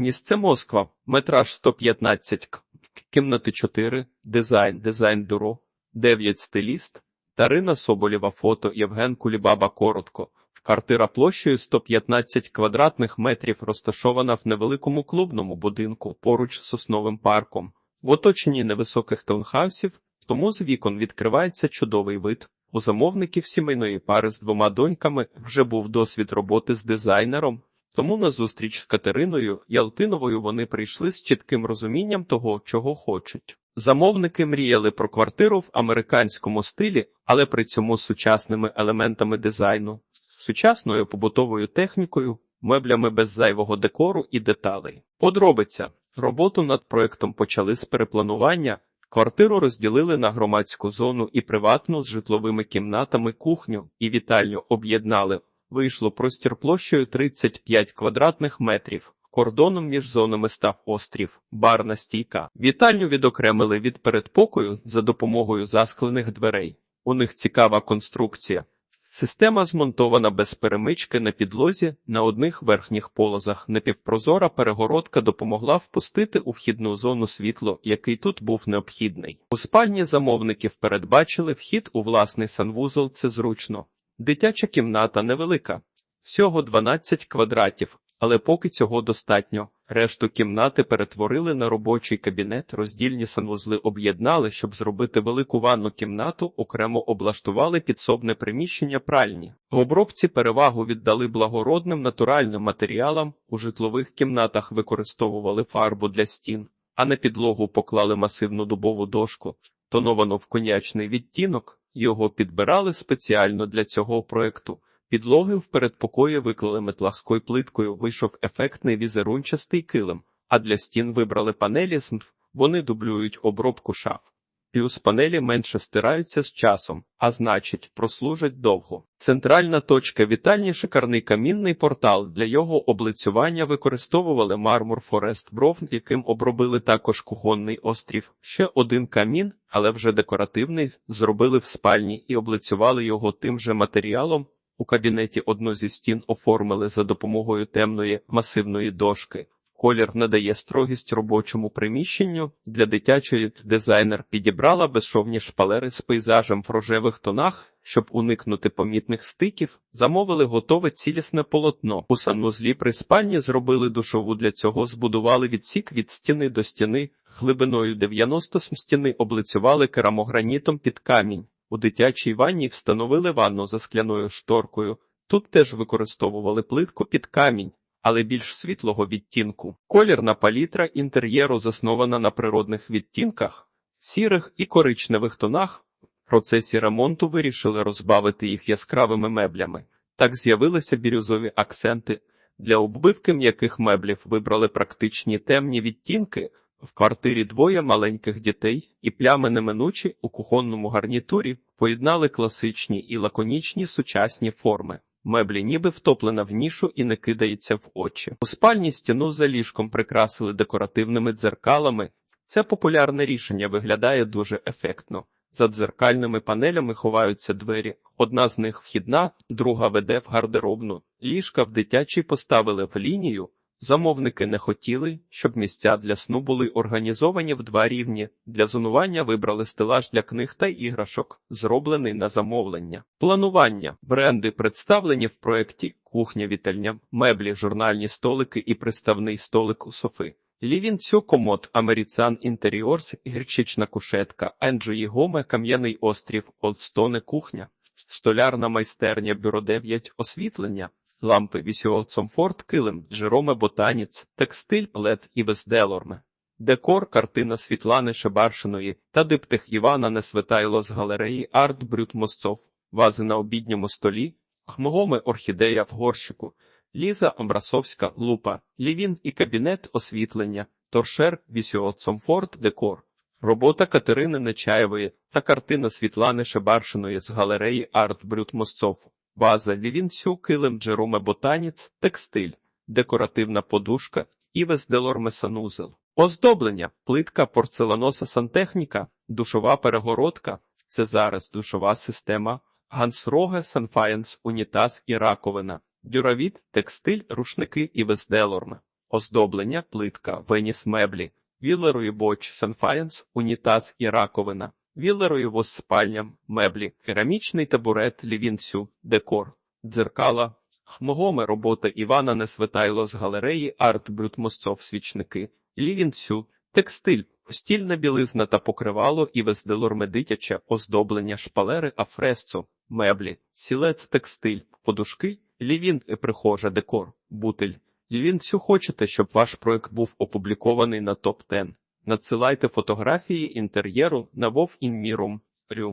Місце Москва, метраж 115 к. Кімнати 4, дизайн, дизайн бюро, 9 стиліст, Тарина Соболєва фото, Євген Кулібаба коротко. Квартира площею 115 квадратних метрів розташована в невеликому клубному будинку поруч з сосновим парком. В оточенні невисоких таунхаусів, тому з вікон відкривається чудовий вид. У замовників сімейної пари з двома доньками вже був досвід роботи з дизайнером, тому на зустріч з Катериною Ялтиновою вони прийшли з чітким розумінням того, чого хочуть. Замовники мріяли про квартиру в американському стилі, але при цьому з сучасними елементами дизайну, сучасною побутовою технікою, меблями без зайвого декору і деталей. Подробиця. Роботу над проектом почали з перепланування. Квартиру розділили на громадську зону і приватну з житловими кімнатами, кухню і вітальню об'єднали. Вийшло простір площею 35 квадратних метрів. Кордоном між зонами став острів, барна стійка. Вітальню відокремили від передпокою за допомогою засклених дверей. У них цікава конструкція. Система змонтована без перемички на підлозі, на одних верхніх полозах. Напівпрозора перегородка допомогла впустити у вхідну зону світло, який тут був необхідний. У спальні замовників передбачили вхід у власний санвузол, це зручно. Дитяча кімната невелика, всього 12 квадратів, але поки цього достатньо. Решту кімнати перетворили на робочий кабінет, роздільні санвузли об'єднали, щоб зробити велику ванну кімнату, окремо облаштували підсобне приміщення пральні. В обробці перевагу віддали благородним натуральним матеріалам, у житлових кімнатах використовували фарбу для стін, а на підлогу поклали масивну дубову дошку, тоновану в конячний відтінок, його підбирали спеціально для цього проекту. Підлоги в передпокої виклали метлахською плиткою, вийшов ефектний візерунчастий килим, а для стін вибрали панелі з МФ, вони дублюють обробку шаф. Плюс панелі менше стираються з часом, а значить, прослужать довго. Центральна точка вітальні шикарний камінний портал. Для його облицювання використовували мармур Форест Бров, яким обробили також кухонний острів. Ще один камін, але вже декоративний, зробили в спальні і облицювали його тим же матеріалом. У кабінеті одну зі стін оформили за допомогою темної масивної дошки. Колір надає строгість робочому приміщенню. Для дитячої дизайнер підібрала безшовні шпалери з пейзажем в рожевих тонах, щоб уникнути помітних стиків. Замовили готове цілісне полотно. У санузлі при спальні зробили душову для цього, збудували відсік від стіни до стіни, глибиною 90 см стіни облицювали керамогранітом під камінь. У дитячій ванні встановили ванну за скляною шторкою. Тут теж використовували плитку під камінь, але більш світлого відтінку. Колірна палітра інтер'єру заснована на природних відтінках, сірих і коричневих тонах. В процесі ремонту вирішили розбавити їх яскравими меблями. Так з'явилися бірюзові акценти. Для оббивки м'яких меблів вибрали практичні темні відтінки. В квартирі двоє маленьких дітей і плями неминучі у кухонному гарнітурі поєднали класичні і лаконічні сучасні форми. Меблі ніби втоплена в нішу і не кидається в очі. У спальні стіну за ліжком прикрасили декоративними дзеркалами. Це популярне рішення виглядає дуже ефектно. За дзеркальними панелями ховаються двері. Одна з них вхідна, друга веде в гардеробну. Ліжка в дитячій поставили в лінію. Замовники не хотіли, щоб місця для сну були організовані в два рівні. Для зонування вибрали стелаж для книг та іграшок, зроблений на замовлення. Планування бренди представлені в проєкті кухня вітальня, меблі, журнальні столики і приставний столик у софи. Лівін Цю комод, Америцан Інтеріорс, гірчична кушетка, Енджої Гоме, Кам'яний острів, Олдстоне кухня, столярна майстерня, бюро 9, освітлення, лампи Вісіол Цомфорт, килим, Джероме Ботаніц, текстиль, плед і Везделорме. Декор, картина Світлани Шебаршиної та диптих Івана Несвитайло з галереї Арт Брют Мосцов, вази на обідньому столі, хмогоми орхідея в горщику, Ліза Амбрасовська, лупа, лівін і кабінет освітлення, торшер Вісіол Цомфорт, декор. Робота Катерини Нечаєвої та картина Світлани Шебаршиної з галереї Арт Брют Мосцов. База Лівінцю, килим Джероме Ботаніц, текстиль, декоративна подушка і Делорме санузел. Оздоблення, плитка порцеланоса сантехніка, душова перегородка, це зараз душова система, гансроге, санфаєнс, унітаз і раковина, дюравіт, текстиль, рушники і Делорме. оздоблення, плитка, веніс меблі, вілерої боч, санфаєнс, унітаз і раковина, вілерої воз спальня, меблі, керамічний табурет, лівінцю, декор, дзеркала, хмогоме робота Івана Несвитайло з галереї Арт Брютмосцов свічники, лівінцю, текстиль, постільна білизна та покривало і вездилор дитяче, оздоблення шпалери афресцо, меблі, цілець текстиль, подушки, лівін і прихожа декор, бутель. Лівінцю хочете, щоб ваш проект був опублікований на топ 10 Надсилайте фотографії інтер'єру на Вов